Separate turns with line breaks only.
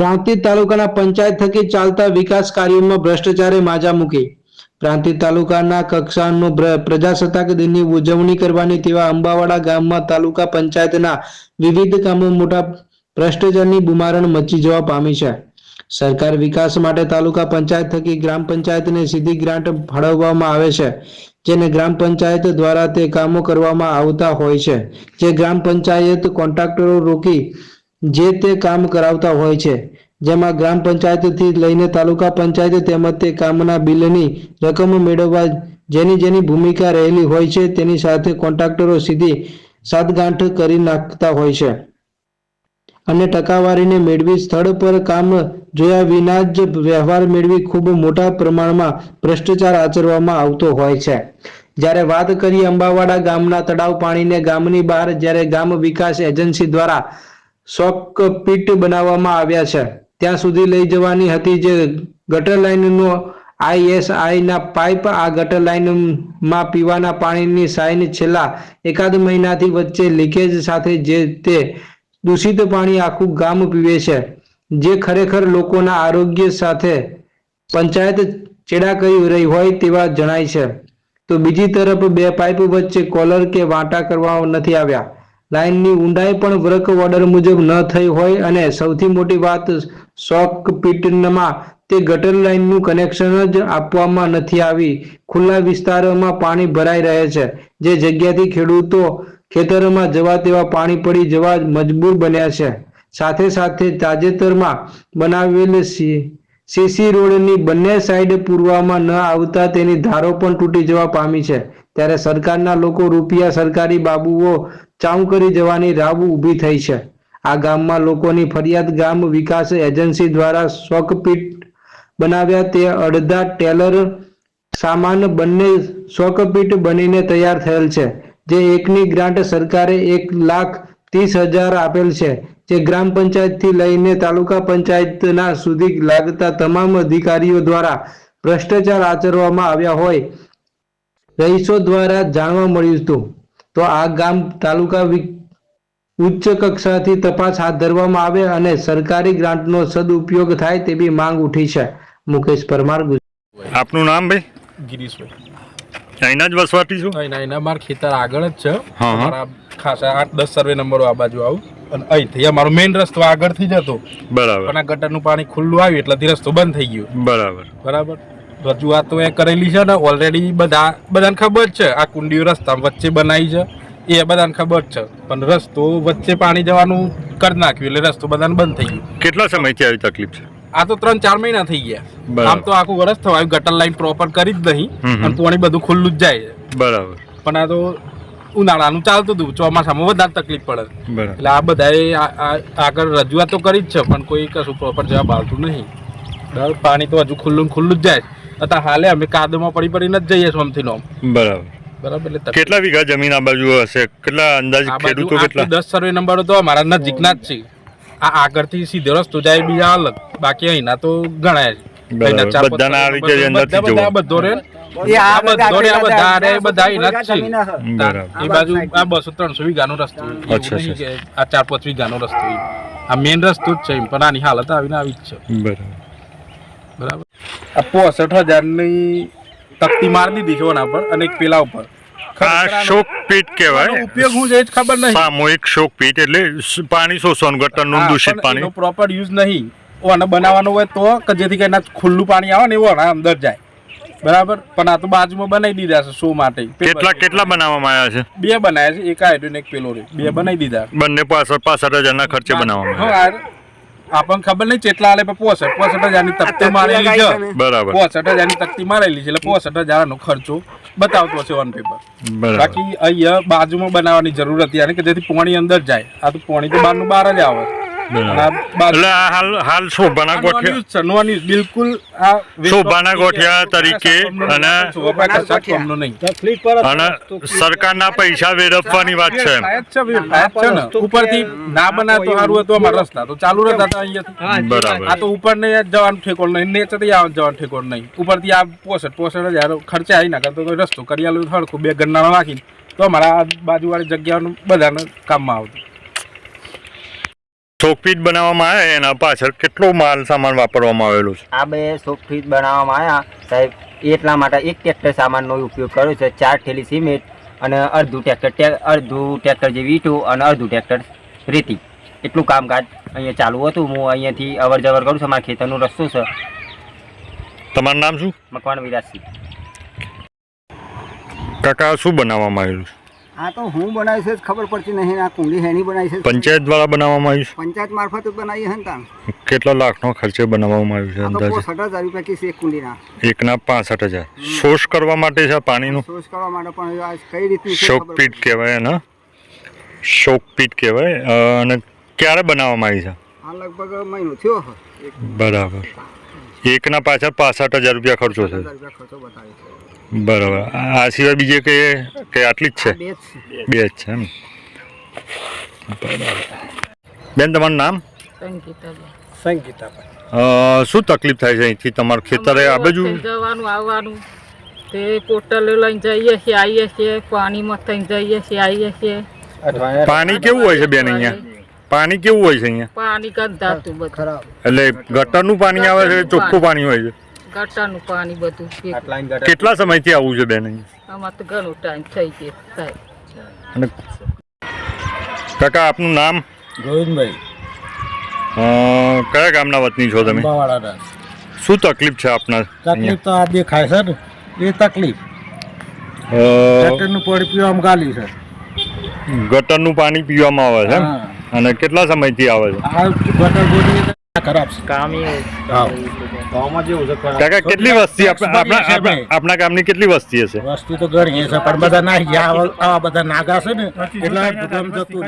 પ્રાંતિજ તાલુકાના પંચાયત થકી ચાલતા વિકાસ કાર્યોમાં ભ્રષ્ટાચારે માજા મૂકી. પ્રાંતિજ તાલુકાના કક્ષાનો પ્રજાસત્તાક દિનની ઉજવણી કરવાની તેવા અંબાવાડા ગામમાં તાલુકા પંચાયતના વિવિધ કામો મોટા ભ્રષ્ટાચારની બુમારણ મચી જવા પામી છે. સરકાર વિકાસ માટે તાલુકા પંચાયત થકી ગ્રામ પંચાયતને સીધી ગ્રાન્ટ ફાળવવામાં આવે છે, જેને ગ્રામ પંચાયત દ્વારા તે કામો કરવામાં આવતા હોય છે. જે ગ્રામ પંચાયત કોન્ટ્રાક્ટરો રોકી જે તે કામ કરાવતા હોય છે, જેમાં ગ્રામ પંચાયતથી લઈને તાલુકા પંચાયત તેમજ તે કામના બિલની રકમ મેળવવા જેની જેની ભૂમિકા રહેલી હોય છે, તેની સાથે કોન્ટ્રાક્ટરો સીધી સાતગાંઠ કરી નાખતા હોય છે. અને ટકાવારીને મેળવી સ્થળ પર કામ જોયા વિના જ વ્યવહાર મેળવી ખૂબ મોટા પ્રમાણમાં ભ્રષ્ટાચાર આચરવામાં આવતો હોય છે. જ્યારે વાત કરીએ અંબાવાડા ગામના તળાવ પાણીને ગામની બહાર, જ્યારે ગામ વિકાસ એજન્સી દ્વારા શોક પીટ બનાવવામાં આવ્યા છે. ત્યાં સુધી લઈ જવાની હતી જે ગટર લાઇનનો આઈએસઆઈ ના પાઇપ, આ ગટર લાઇનમાં પીવાના પાણીની સાઈન છેલ્લા એકાદ મહિનાથી વચ્ચે લીકેજ સાથે જે તે દૂષિત પાણી આખું ગામ પીવે છે, જે ખરેખર લોકોના આરોગ્ય સાથે પંચાયત ચેડા કરી રહી હોય તેવા જણાય છે. તો બીજી તરફ બે પાઇપ વચ્ચે કોલર કે વાંટા કરવા નથી આવ્યા. લાઇનની ઊંડાઈ પણ વર્ક ઓર્ડર મુજબ ન થઈ હોય અને સૌથી મોટી વાત શોક પીટમાં તે ગટર લાઇનનું કનેક્શન જ આપવામાં નથી આવી. ખુલ્લા વિસ્તારોમાં પાણી ભરાઈ રહે છે. જે જગ્યાથી ખેડૂતો ખેતરોમાં જવા તેવા પાણી પડી જવા મજબૂર બન્યા છે. સાથે સાથે તાજેતરમાં બનાવેલ સીસી રોડની બંને સાઈડ પૂરવામાં ન આવતા તેની ધારો પણ તૂટી જવા પામી છે. ત્યારે સરકારના લોકો રૂપિયા સરકારી બાબુઓ ચાઉ કરી જવાની રાવ ઊભી થઈ છે. આ ગામમાં લોકોની ફરિયાદ ગામ વિકાસ એજન્સી દ્વારા શોકપીટ બનાવ્યા તે અડધા ટેલર સામાન બંને શોકપીટ બનીને તૈયાર થયેલ છે, જે એકની ગ્રાન્ટ સરકારે એક લાખ ત્રીસ હજાર આપેલ છે, જે ગ્રામ પંચાયતથી લઈને તાલુકા પંચાયતના સુધી લાગતા તમામ અધિકારીઓ દ્વારા ભ્રષ્ટાચાર આચરવામાં આવ્યા હોય. રહીશો દ્વારા જાણવા મળ્યું હતું. તો આ ગામ તાલુકા ઉચ્ચ કક્ષાથી તપાસ હાથ ધરવામાં આવે અને સરકારી ગ્રાન્ટનો સદુપયોગ થાય તેવી માંગ ઉઠી છે. મુકેશ પરમાર
આપનું નામ ભાઈ?
ગિરીશભાઈ
અહીંના જ વસવાટી છું?
અહીંના અહીંના મારા ખેતર આગળ જ છે.
હા.
મારા ખાસા આઠ દસ સર્વે નંબરો આ બાજુ આવું. અને અહીંથી અમારો મેઇન રસ્તો આગળથી જ હતો.
બરાબર.
અને ગટરનું પાણી ખુલ્લું આવ્યું એટલેથી રસ્તો બંધ થઈ ગયો.
બરાબર.
બરાબર? રજૂઆત તો એ કરેલી છે ને ઓલરેડી બધા બધાને ખબર છે. આ કુંડીઓ રસ્તા વચ્ચે બનાવી છે. એ બધાને ખબર છે. પણ રસ્તો વચ્ચે પાણી જવાનું કરી નાખ્યું એટલે રસ્તો બધાને બંધ થઈ ગયો.
કેટલા સમયથી આવી તકલીફ છે?
આ તો ત્રણ ચાર મહિના થઈ ગયા. આમ તો આખું વરસ થવાયું ગટર લાઈન પ્રોપર કરી જ નહીં. અને પાણી બધું ખુલ્લું જ જાય છે.
બરાબર.
પણ આ તો ઉનાળાનું ચાલતું હતું. ચોમાસામાં વધારે તકલીફ પડે. એટલે આ બધાએ આગળ રજૂઆત તો કરી જ છે પણ કોઈ કશું પ્રોપર જવાબ આવતું નહીં. બરાબર. પાણી તો હજુ ખુલ્લું ખુલ્લું જ જાય. અત્યારે હાલે અમે કાદમાં પડી પડીને જ જઈએ સોમથી નોમ.
બરાબર.
બરાબર એટલે
કેટલા વીઘા જમીન આ બાજુ હશે? કેટલા અંદાજ ખેડૂતો કેટલા?
દસ સર્વે નંબરો તો અમારા નજીકના જ છે. આ આગળથી સીધો રસ્તો જાય બીજા અલગ. બાકી અહીંના તો ઘણા છે.
બરાબર.
અહીંના ચાર પાંચ
બધાના આવી જાય અંદરથી
બધા- બધો રે આ બધો રે બધા રે બધા અહીંના જ છે. એ બાજુ આ બસો ત્રણસો વીઘાનો રસ્તો
અચ્છા,
આ ચાર પાંચ વીઘાનો રસ્તો આ મેઇન રસ્તો જ છે પણ આની હાલત આવીને આવી જ છે.
બરાબર.
બરાબર. આ પોસઠ હજારની તકતી મારી દીધી છે ઓના પર અને એક પેલા ઉપર.
આ શોક પીટ કહેવાય.
ઉપયોગ હું એ જ ખબર નહીં.
સામૂહિક શોક પીટ એટલે પાણી શોષણ ગટરનું દૂષિત પાણી
પ્રોપર યુઝ નહીં. ઓને બનાવવાનું હોય તો કે જેથી કરીને ખુલ્લું પાણી આવે ને એવું ઓના અંદર જાય. બરાબર? પણ આ તો બાજુમાં બનાવી દીધા છે શો માટે.
કેટલા કેટલા બનાવવામાં આવ્યા છે?
બે બનાવ્યા છે. એક આયડો ને એક પેલો રે બે બનાવી દીધા.
બંને પાસઠ પાસઠ હજારના ખર્ચે બનાવવામાં આવ્યા.
આ- આપણને ખબર નહીં કેટલા આલે પણ પોસઠ પોસઠ હજારની તકતી મારેલી છે.
બરાબર.
પોસઠ હજારની તકતી મારેલી છે એટલે પોસઠ હજારનો ખર્ચો બતાવતો છે ઓન પેપર બાકી અહીંયા બાજુમાં બનાવવાની જરૂર હતી અને કે જેથી પોણી અંદર જાય. આ તો પોણી તો બહારનું બહાર જ આવે.
હાલ હાલ શોભાના ગોઠિયા.
બિલકુલ આ
શોભાના ગોઠિયા તરીકે અને
શોભા કશા કામનો નહીં
અને સરકારના પૈસા વેડફવાની વાત છે.
ઉપરથી ના બનાવે તો સારું હતું અમારા રસ્તા. તો ચાલુ રહેતા હતા અહીંયા
બરાબર.
આ તો ઉપર ને જવાનું ઠેકોણ નહીં નેચરથી આવવાનું જવાનું ઠેકો નહીં. ઉપરથી આ પોસઠ પોસઠ હજાર ખર્ચે આવી ના કરતો રસ્તો કરી આલું હળખું બે ગન્નાનો નાખીને. તો અમારા આ બાજુવાળી જગ્યાનું બધાને કામમાં આવતું.
ચોકપીટ બનાવવામાં આવે એના પાછળ કેટલો માલ સામાન વાપરવામાં આવેલો છે?
આ બે સોફ્ટફીટ બનાવવામાં આવ્યા. સાહેબ એટલા માટે એક ટ્રેક્ટર સામાનનો ઉપયોગ કર્યો છે. ચાર થેલી સિમેન્ટ અને અડધું ટ્રેક્ટર અડધું ટ્રેક્ટર જેવી ઈંટો અને અડધું ટ્રેક્ટર રેતી. એટલું કામકાજ અહીંયા ચાલુ હતું. હું અહીંયાથી અવર જવર કરું છું. મારા ખેતરનો રસ્તો છે.
તમારું નામ શું?
મકવાણ વિરાસી
કાકા શું બનાવવામાં આવેલું છે?
આ તો હું બનાવી છે જ ખબર પડતી નહીં આ કુંડી હેની બનાવી છે
પંચાયત દ્વારા બનાવવામાં આવ્યું
પંચાયત મારફત બનાવી હે ને તાણ?
છે કેટલા લાખનો ખર્ચે બનાવવામાં આવ્યું છે અંદાજે?
પોસઠ હજાર રૂપિયા કિસ એક કુંડીના.
એકના પાસઠ હજાર. શોષ કરવા માટે છે પાણીનું?
શોષ કરવા માટે પણ આ કઈ રીતે છે ખબર
શોકપીટ કહેવાય એને. શોકપીટ કહેવાય. અને ક્યારે બનાવવામાં આવી છે?
આ લગભગ મહિનો થયો હે.
બરાબર. એકના પાછળ પાસઠ હજાર રૂપિયા ખર્ચો છે. બરાબર. આ સિવાય બીજે કે કે આટલી જ છે?
બે જ છે.
બે જ છે એમ. બેન તમારું નામ? અ, શું તકલીફ થાય છે અહીંથી? તમારું ખેતરે આ બાજુ?
જવાનું આવવાનું. તે પોટલ લઈને જઈએ છીએ આવીએ છીએ પાણીમાં થઈને જઈએ છીએ આવીએ છીએ.
પાણી કેવું હોય છે બેન અહીંયા? પાણી કેવું હોય છે અહીંયા?
પાણી બધું.
એટલે ગટરનું પાણી આવે છે ચોખ્ખું પાણી હોય છે?
ગટારનું પાણી બધું
કેટલા સમયથી આવું છે બેન
આમાં તો ઘણો ટાઈમ થઈ ગયો થાય
અને કાકા આપનું નામ?
ગોવિંદભાઈ.
કયા ગામના વતની છો તમે? શું તકલીફ છે આપના
તકલીફ તો આ દેખાય છે ને. એ તકલીફ. ગટરનું પાણી પીવામાં ગાલી છે.
ગટરનું પાણી પીવામાં આવે છે
હા.
અને કેટલા સમયથી આવે છે?
આ ગટર ગોળી ખરાબ છે
કાકા કેટલી વસ્તી આપણા ગામની કેટલી વસ્તી હશે?
વસ્તી તો ઘણી છે પણ બધા ના આવા બધા નાગા છે ને એટલે જતું.